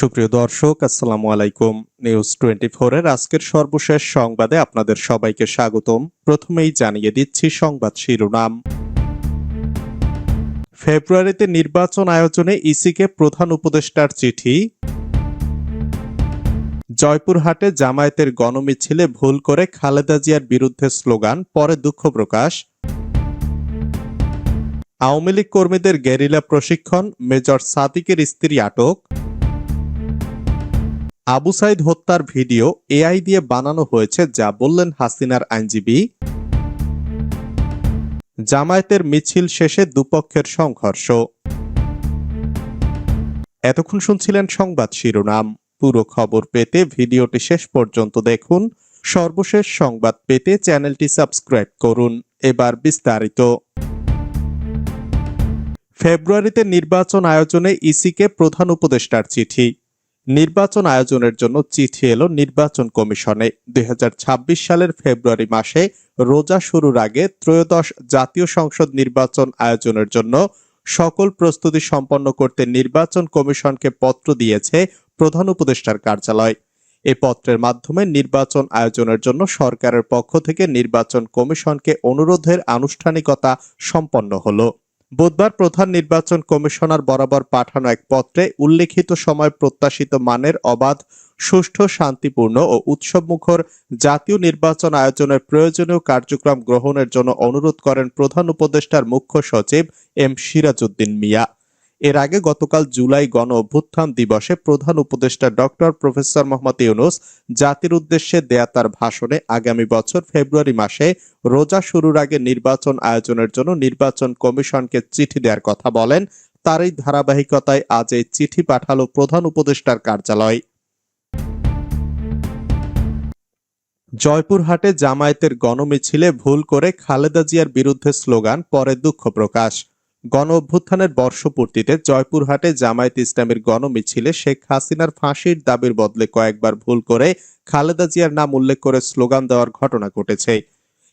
সুপ্রিয় দর্শক, আসসালামু আলাইকুম। নিউজ টোয়েন্টি এর আজকের সর্বশেষ সংবাদে আপনাদের সবাইকে স্বাগতম। প্রথমেই জানিয়ে দিচ্ছি সংবাদ শিরোনাম। ফেব্রুয়ারিতে নির্বাচন আয়োজনে ইসিকে প্রধান উপদেষ্টার চিঠি। জয়পুরহাটে জামায়াতের গণমিছিলে ভুল করে খালেদা জিয়ার বিরুদ্ধে স্লোগান, পরে দুঃখ প্রকাশ। আওয়ামী লীগ কর্মীদের গেরিলা প্রশিক্ষণ, মেজর সাদিকের স্ত্রী আটক। আবু সাইদ হত্যার ভিডিও এআই দিয়ে বানানো হয়েছে যা বললেন হাসিনার আইনজীবী। জামায়াতের মিছিল শেষে দুপক্ষের সংঘর্ষ। এতক্ষণ শুনছিলেন সংবাদ শিরোনাম। পুরো খবর পেতে ভিডিওটি শেষ পর্যন্ত দেখুন। সর্বশেষ সংবাদ পেতে চ্যানেলটি সাবস্ক্রাইব করুন। এবার বিস্তারিত। ফেব্রুয়ারিতে নির্বাচন আয়োজনে ইসিকে প্রধান উপদেষ্টার চিঠি। নির্বাচন আয়োজনের জন্য চিঠি এলো নির্বাচন কমিশনে। দুই হাজার ছাব্বিশ সালের ফেব্রুয়ারি মাসে রোজা শুরুর আগে ত্রয়োদশ জাতীয় সংসদ নির্বাচন আয়োজনের জন্য সকল প্রস্তুতি সম্পন্ন করতে নির্বাচন কমিশনকে পত্র দিয়েছে প্রধান উপদেষ্টার কার্যালয়। এ পত্রের মাধ্যমে নির্বাচন আয়োজনের জন্য সরকারের পক্ষ থেকে নির্বাচন কমিশনকে অনুরোধের আনুষ্ঠানিকতা সম্পন্ন হলো। বুধবার প্রধান নির্বাচন কমিশনার বরাবর পাঠানো এক পত্রে উল্লেখিত সময় প্রত্যাশিত মানের অবাধ, সুষ্ঠু, শান্তিপূর্ণ ও উৎসবমুখর জাতীয় নির্বাচন আয়োজনের প্রয়োজনীয় কার্যক্রম গ্রহণের জন্য অনুরোধ করেন প্রধান উপদেষ্টার মুখ্য সচিব এম সিরাজউদ্দিন মিয়া। এর আগে গতকাল জুলাই গণ অভ্যুত্থান দিবসে প্রধান উপদেষ্টা ডক্টর প্রফেসর মোহাম্মদ ইউনুস জাতির উদ্দেশ্যে দেয়া তার ভাষণে আগামী বছর ফেব্রুয়ারি মাসে রোজা শুরুর আগে নির্বাচন আয়োজনের জন্য নির্বাচন কমিশনকে চিঠি দেওয়ার কথা বলেন। তারই ধারাবাহিকতায় আজ এই চিঠি পাঠালো প্রধান উপদেষ্টার কার্যালয়। জয়পুরহাটে জামায়াতের গণমিছিলে ভুল করে খালেদা জিয়ার বিরুদ্ধে স্লোগান, পরে দুঃখ প্রকাশ। গণ অভ্যুত্থানের বর্ষপূর্তিতে জয়পুরহাটে জামায়াত ইসলামের গণমিছিলে শেখ হাসিনার ফাঁসির দাবির বদলে কয়েকবার ভুল করে খালেদা জিয়ার নাম উল্লেখ করে স্লোগান দেওয়ার ঘটনা ঘটেছে।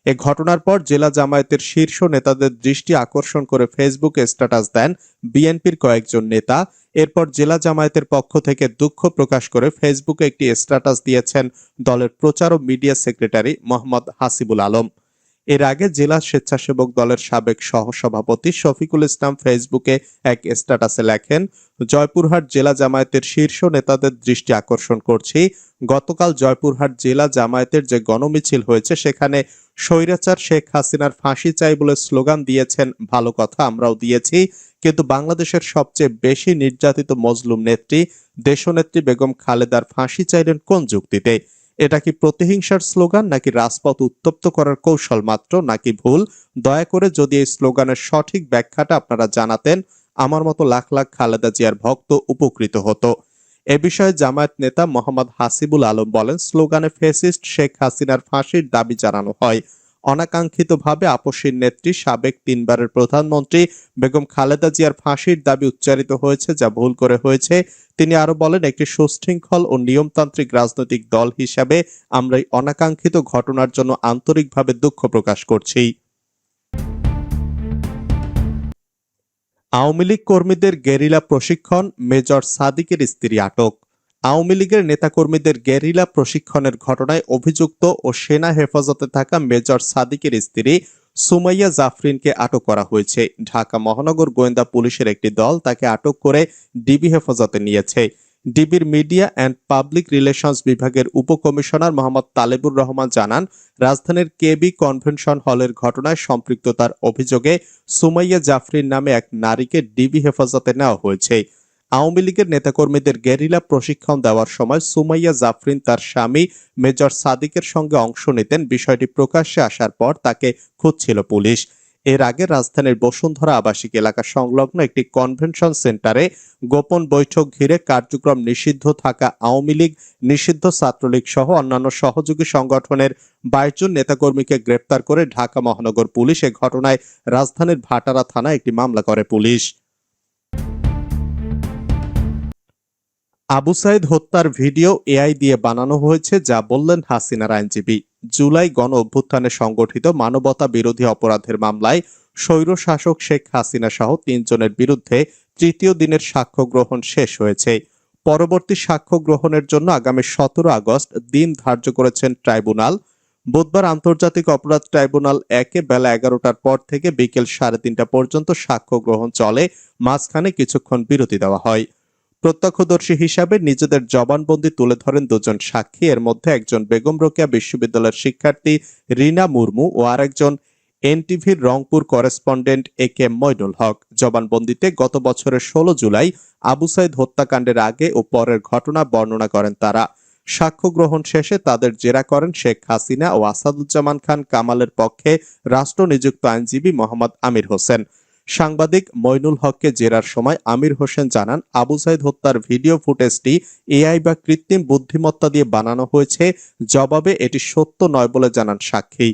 এ ঘটনার পর জেলা জামায়াতের শীর্ষ নেতাদের দৃষ্টি আকর্ষণ করে ফেসবুকে স্ট্যাটাস দেন বিএনপির কয়েকজন নেতা। এরপর জেলা জামায়াতের পক্ষ থেকে দুঃখ প্রকাশ করে ফেসবুকে একটি স্ট্যাটাস দিয়েছেন দলের প্রচার ও মিডিয়া সেক্রেটারি মোহাম্মদ হাসিবুল আলম। এর আগে জেলা স্বেচ্ছাসেবক দলের সাবেক সহসভাপতি শফিকুল ইসলাম ফেসবুকে এক স্ট্যাটাসে লেখেন, জয়পুরহাট জেলা জামায়াতের শীর্ষ নেতাদের দৃষ্টি আকর্ষণ করছি। গতকাল জয়পুরহাট জেলা জামায়াতের যে গণমিছিল হয়েছে, সেখানে স্বৈরাচার শেখ হাসিনার ফাঁসি চাই বলে স্লোগান দিয়েছেন, ভালো কথা আমরাও দিয়েছি। কিন্তু বাংলাদেশের সবচেয়ে বেশি নির্যাতিত মজলুম নেত্রী, দেশনেত্রী বেগম খালেদার ফাঁসি চাইলেন কোন যুক্তিতে? এটা কি প্রতিহিংসার স্লোগান নাকি রাজপথ উত্তপ্ত করার কৌশল মাত্র নাকি ভুল? দয়া করে যদি এই স্লোগানের সঠিক ব্যাখ্যাটা আপনারা জানাতেন, আমার মতো লাখ লাখ খালেদা জিয়ার ভক্ত উপকৃত হতো। এ বিষয়ে জামায়াত নেতা মোহাম্মদ হাসিবুল আলম বলেন, স্লোগানে ফেসিস্ট শেখ হাসিনার ফাঁসির দাবি জানানো হয়। অনাকাঙ্ক্ষিতভাবে আপসীর নেত্রী সাবেক তিনবারের প্রধানমন্ত্রী বেগম খালেদা জিয়ার ফাঁসির দাবি উচ্চারিত হয়েছে, যা ভুল করে হয়েছে। তিনি আরও বলেন, একটি সুশৃঙ্খল ও নিয়মতান্ত্রিক রাজনৈতিক দল হিসাবে আমরা এই অনাকাঙ্ক্ষিত ঘটনার জন্য আন্তরিকভাবে দুঃখ প্রকাশ করছি। আওয়ামী লীগ কর্মীদের গেরিলা প্রশিক্ষণ, মেজর সাদিকের স্ত্রী আটক। আওয়ামী লীগের নেতাকর্মীদের গেরিলা প্রশিক্ষণের ঘটনায় অভিযুক্ত ও সেনা হেফাজতে থাকা মেজর সাদিকের স্ত্রী সুমাইয়া জাফরিনকে আটক করা হয়েছে। ঢাকা মহানগর গোয়েন্দা পুলিশের একটি দল তাকে আটক করে ডিবি হেফাজতে নিয়েছে। ডিবির মিডিয়া অ্যান্ড পাবলিক রিলেশনস বিভাগের উপকমিশনার মোহাম্মদ তালেবুর রহমান জানান, রাজধানীর কেবি কনভেনশন হলের ঘটনায় সম্পৃক্ততার অভিযোগে সুমাইয়া জাফরিন নামে এক নারীকে ডিবি হেফাজতে নেওয়া হয়েছে। আওয়ামী লীগের নেতাকর্মীদের গেরিলা প্রশিক্ষণ দেওয়ার সময় সুমাইয়া জাফরিন তার স্বামী মেজর সাদিকের সঙ্গে অংশ নিতেন। বিষয়টি প্রকাশ্যে আসার পর তাকে খুঁজছিল পুলিশ। এর আগে রাজধানীর বসুন্ধরা আবাসিক এলাকা সংলগ্ন একটি কনভেনশন সেন্টারে গোপন বৈঠক ঘিরে কার্যক্রম নিষিদ্ধ থাকা আওয়ামী লীগ, নিষিদ্ধ ছাত্রলীগ সহ অন্যান্য সহযোগী সংগঠনের বাইশ জন নেতাকর্মীকে গ্রেপ্তার করে ঢাকা মহানগর পুলিশ এ ঘটনায় রাজধানীর ভাটারা থানায় একটি মামলা করে পুলিশ। আবু সাইদ হত্যার ভিডিও এআই দিয়ে বানানো হয়েছে যা বললেন হাসিনার আইনজীবী। জুলাই গণ অভ্যুত্থানে সংগঠিত মানবতা বিরোধী অপরাধের মামলায় স্বৈর শাসক শেখ হাসিনা সহ তিনজনের বিরুদ্ধে তৃতীয় দিনের সাক্ষ্য গ্রহণ শেষ হয়েছে। পরবর্তী সাক্ষ্য গ্রহণের জন্য আগামী সতেরো আগস্ট দিন ধার্য করেছেন ট্রাইব্যুনাল। বুধবার আন্তর্জাতিক অপরাধ ট্রাইব্যুনাল একে বেলা এগারোটার পর থেকে বিকেল সাড়ে তিনটা পর্যন্ত সাক্ষ্য গ্রহণ চলে, মাঝখানে কিছুক্ষণ বিরতি দেওয়া হয়। প্রত্যক্ষদর্শী হিসাবে নিজেদের জবানবন্দি তুলে ধরেন দুজন সাক্ষী। এর মধ্যে একজন বেগম রোকেয়া বিশ্ববিদ্যালয়ের শিক্ষার্থী রিনা মুর্মু ও আরেকজন এনটিভির Rangpur correspondent A K Mainul Haque. জবানবন্দিতে গত বছরের ষোলো জুলাই আবু সাইদ হত্যাকাণ্ডের আগে ও পরের ঘটনা বর্ণনা করেন তারা। সাক্ষ্য গ্রহণ শেষে তাদের জেরা করেন শেখ হাসিনা ও আসাদুজ্জামান খান কামালের পক্ষে রাষ্ট্র নিযুক্ত আইনজীবী মোহাম্মদ আমির হোসেন। সাংবাদিক মইনুল হককে জেরার সময় আমির হোসেন জানান, আবু সাইদ হত্যার ভিডিও ফুটেজটি এআই বা কৃত্রিম বুদ্ধিমত্তা দিয়ে বানানো হয়েছে, জবাবে এটি সত্য নয় বলে জানান সাক্ষী।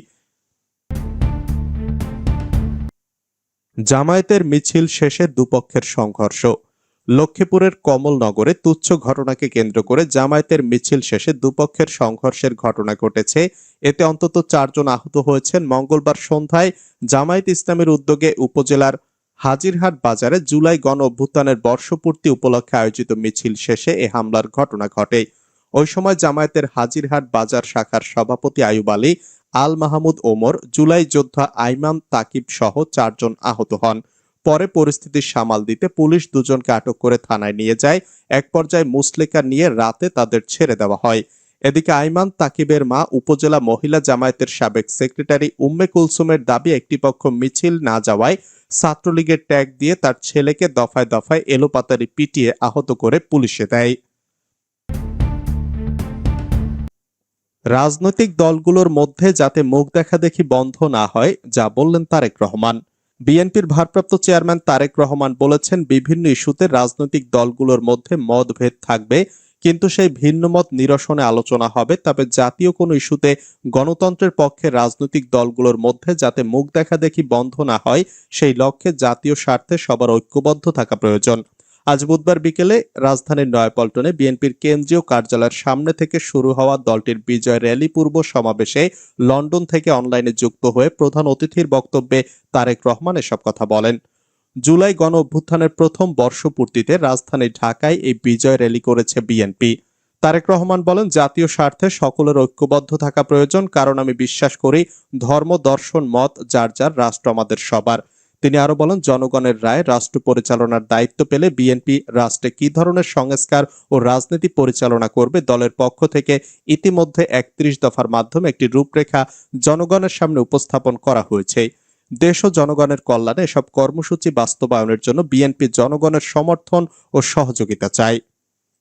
জামায়াতের মিছিল শেষে দুপক্ষের সংঘর্ষ। লক্ষ্মীপুরের কমলনগরে তুচ্ছ ঘটনাকে কেন্দ্র করে জামায়াতের মিছিল শেষে দুপক্ষের সংঘর্ষের ঘটনা ঘটেছে। এতে অন্তত চারজন আহত হয়েছেন। মঙ্গলবার সন্ধ্যায় জামায়াত ইসলামের উদ্যোগে উপজেলার হাজিরহাট বাজারে জুলাই গণ অভ্যুত্থানের বর্ষপূর্তি উপলক্ষে আয়োজিত মিছিল শেষে এ হামলার ঘটনা ঘটে। ওই সময় জামায়াতের হাজিরহাট বাজার শাখার সভাপতি আয়ুব আলী, আল মাহমুদ ওমর, জুলাই যোদ্ধা আইমান তাকিব সহ চারজন আহত হন। পরে পরিস্থিতি সামাল দিতে পুলিশ দুজনকে আটক করে থানায় নিয়ে যায়। এক পর্যায়ে মুসলেকা নিয়ে রাতে তাদের ছেড়ে দেওয়া হয়। এদিকে আইমান তাকিবের মা উপজেলা মহিলা জামায়াতের সাবেক সেক্রেটারি উম্মে কুলসুমের দাবি, একটি পক্ষ মিছিল না যাওয়ায় ছাত্রলীগের ট্যাগ দিয়ে তার ছেলেকে দফায় দফায় এলোপাতারি পিটিয়ে আহত করে পুলিশে দেয়। রাজনৈতিক দলগুলোর মধ্যে যাতে মুখ দেখাদেখি বন্ধ না হয়, যা বললেন তারেক রহমান। বিএনপির ভারপ্রাপ্ত চেয়ারম্যান তারেক রহমান বলেছেন, বিভিন্ন ইস্যুতে রাজনৈতিক দলগুলোর মধ্যে মতভেদ থাকবে, কিন্তু সেই ভিন্ন মত নিরসনে আলোচনা হবে। তবে জাতীয় কোনো ইস্যুতে গণতন্ত্রের পক্ষে রাজনৈতিক দলগুলোর মধ্যে যাতে মুখ দেখা দেখি বন্ধ না হয়, সেই লক্ষ্যে জাতীয় স্বার্থে সবার ঐক্যবদ্ধ থাকা প্রয়োজন। আজ বুধবার বিকেলে রাজধানীর নয়াপল্টনে বিএনপির কেন্দ্রীয় কার্যালয়ের সামনে থেকে শুরু হওয়া দলটির বিজয় র্যালি পূর্ব সমাবেশে লন্ডন থেকে অনলাইনে যুক্ত হয়ে প্রধান অতিথির বক্তব্যে তারেক রহমান এসব কথা বলেন। জুলাই গণ অভ্যুত্থানের প্রথম বর্ষপূর্তিতে রাজধানী ঢাকায় এই বিজয় র্যালি করেছে বিএনপি। তারেক রহমান বলেন, জাতীয় স্বার্থে সকলের ঐক্যবদ্ধ থাকা প্রয়োজন, কারণ আমি বিশ্বাস করি ধর্ম, দর্শন, মত, যার যার, রাষ্ট্র আমাদের সবার। তিনি আরও বলেন, জনগণের রায় রাষ্ট্র পরিচালনার দায়িত্ব পেলে বিএনপি রাষ্ট্রে কি ধরনের সংস্কার ও রাজনীতি পরিচালনা করবে দলের পক্ষ থেকে ইতিমধ্যে একত্রিশ দফার মাধ্যমে একটি রূপরেখা জনগণের সামনে উপস্থাপন করা হয়েছে। দেশ ও জনগণের কল্যাণে এসব কর্মসূচি বাস্তবায়নের জন্য বিএনপি জনগণের সমর্থন ও সহযোগিতা চায়।